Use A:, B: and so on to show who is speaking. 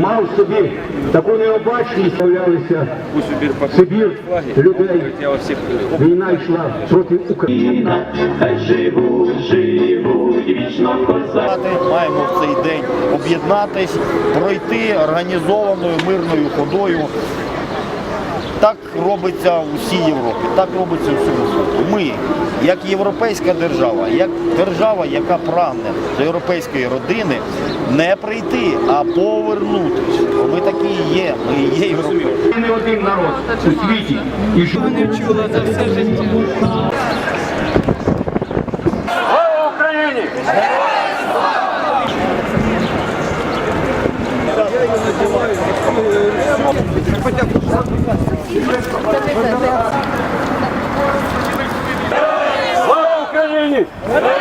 A: Мав собі таку необачність, з'являлися Сибір людей. Війна йшла проти України.
B: Хай живуть, живуть, вічно козак.
C: Маємо в цей день об'єднатись, пройти організованою мирною ходою. Так робиться у всій Європі, так робиться у всьому світі. Ми, як європейська держава, як держава, яка прагне до європейської родини, не прийти, а повернутися. Бо Ми такі і є, ми і є європейці.
A: Ми не один народ у світі. І що Слава Україні!